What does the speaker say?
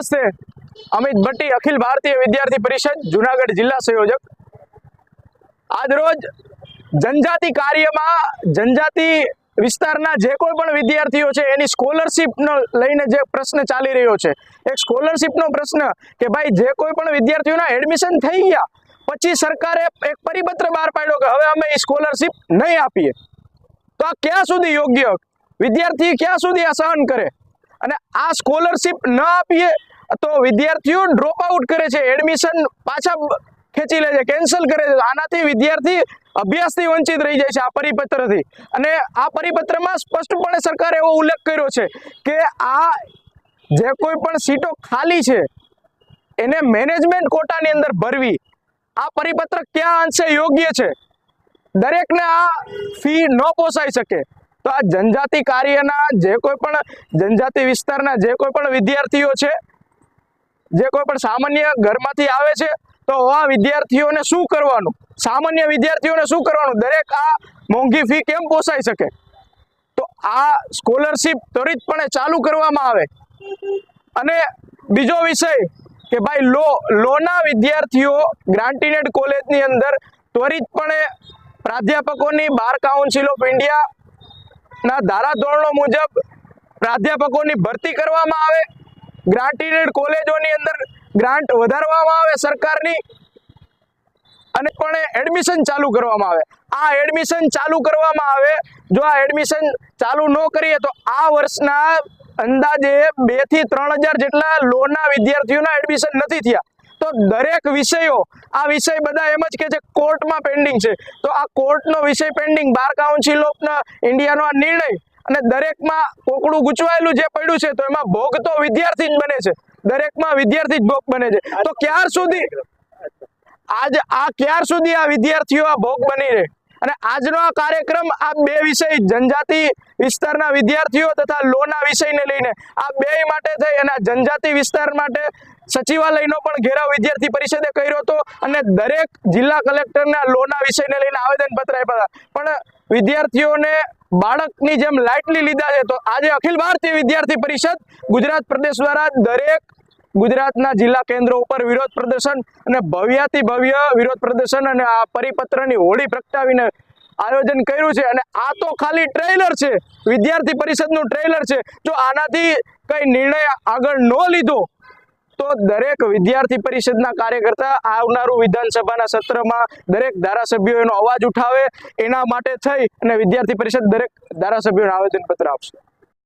નમસ્તે. અમિત ભટ્ટી, અખિલ ભારતીય વિદ્યાર્થી પરિષદ, જુનાગઢ જિલ્લા સંયોજક. આજરોજ જનજાતિ કાર્યમાં, જનજાતિ વિસ્તારના જે કોઈ પણ વિદ્યાર્થીઓ છે, એની સ્કોલરશીપનો લઈને જે પ્રશ્ન ચાલી રહ્યો છે, એક સ્કોલરશીપનો પ્રશ્ન કે ભાઈ, જે કોઈ પણ વિદ્યાર્થીઓના એડમિશન થઈ ગયા, પછી સરકારે એક પરિપત્ર બહાર પાડ્યો કે હવે અમે એ સ્કોલરશીપ નહીં આપીએ. તો આ ક્યાં સુધી યોગ્ય? વિદ્યાર્થી ક્યાં સુધી આ સહન કરે? અને આ સ્કોલરશીપ ન આપીએ તો વિદ્યાર્થીઓ ડ્રોપ આઉટ કરે છે એડમિશન પાછા ખેંચી લે છે કેન્સલ કરે છે. આનાથી વિદ્યાર્થી અભ્યાસથી વંચિત રહી જાય છે આ પરિપત્રથી. અને આ પરિપત્રમાં સ્પષ્ટપણે સરકારે એવો ઉલ્લેખ કર્યો છે કે આ જે કોઈ પણ સીટો ખાલી છે, એને મેનેજમેન્ટ કોટાની અંદર ભરવી. આ પરિપત્ર ક્યાં અંશે યોગ્ય છે? દરેકને આ ફી ન પોસાઈ શકે. તો આ જનજાતિ કાર્યના જે કોઈ પણ જનજાતિ વિસ્તારના જે કોઈ પણ વિદ્યાર્થીઓ છે જે કોઈ પણ સામાન્ય ઘરમાંથી આવે છે, તો આ વિદ્યાર્થીઓને શું કરવાનું? સામાન્ય વિદ્યાર્થીઓને શું કરવાનું? દરેક આ મોંઘી ફી કેમ પોસાઈ શકે? તો આ સ્કોલરશિપ ત્વરિતપણે ચાલુ કરવામાં આવે. અને બીજો વિષય કે ભાઈ લો, લોના વિદ્યાર્થીઓ ગ્રાન્ટીનેડ કોલેજની અંદર ત્વરિતપણે પ્રાધ્યાપકોની બાર કાઉન્સિલ ઓફ ઇન્ડિયાના ધારાધોરણો મુજબ પ્રાધ્યાપકોની ભરતી કરવામાં આવે. ગ્રાન્ટીનેડ કોલેજોની અંદર ગ્રાન્ટ વધારવામાં આવે સરકારની અને પણ એડમિશન ચાલુ કરવામાં આવે. આ એડમિશન ચાલુ કરવામાં આવે, જો આ એડમિશન ચાલુ ન કરીએ તો આ વર્ષના અંદાજે બેથી ત્રણ હજાર જેટલા લોના વિદ્યાર્થીઓના એડમિશન નથી થયા. તો દરેક વિષયો, આ વિષય બધા એમ જ કે છે, કોર્ટમાં પેન્ડિંગ છે. તો આ કોર્ટનો વિષય પેન્ડિંગ બાર કાઉન્સિલ ઓફ ઇન્ડિયાનો આ નિર્ણય અને દરેકમાં કોકડું ગૂંચવાયેલું જે પડ્યું છે, તો એમાં ભોગ તો વિદ્યાર્થી જ બને છે. દરેકમાં વિદ્યાર્થી જ ભોગ બને છે. તો ક્યાર સુધી આજ, આ ક્યાર સુધી આ વિદ્યાર્થીઓ આ ભોગ બની રહે? અને આજનો આ કાર્યક્રમ આ બે વિષય, જનજાતિ વિસ્તારના વિદ્યાર્થીઓ તથા લોના વિષયને લઈને આ બે માટે થઈ અને જનજાતિ વિસ્તાર માટે સચિવાલયનો પણ ઘેરાવ વિદ્યાર્થી પરિષદે કર્યો હતો અને દરેક જિલ્લા કલેક્ટરના લોના વિષયને લઈને આવેદનપત્ર આપ્યા હતા. પણ વિદ્યાર્થીઓને બાળકની જેમ લાઇટલી લીધા છે. તો આજે અખિલ ભારતીય વિદ્યાર્થી પરિષદ ગુજરાત પ્રદેશ દ્વારા દરેક ગુજરાતના જિલ્લા કેન્દ્રો ઉપર વિરોધ પ્રદર્શન અને ભવ્યાતિ ભવ્ય વિરોધ પ્રદર્શન અને આ પરિપત્રની હોળી પ્રગટાવીને આયોજન કર્યું છે. અને આ તો ખાલી ટ્રેલર છે. વિદ્યાર્થી પરિષદનું ટ્રેલર છે. જો આનાથી કઈ નિર્ણય આગળ ન લીધો તો દરેક વિદ્યાર્થી પરિષદના કાર્યકર્તા આવનારું વિધાનસભાના સત્રમાં દરેક ધારાસભ્યો એનો અવાજ ઉઠાવે, એના માટે થઈ અને વિદ્યાર્થી પરિષદ દરેક ધારાસભ્યોને આવેદનપત્ર આપશે.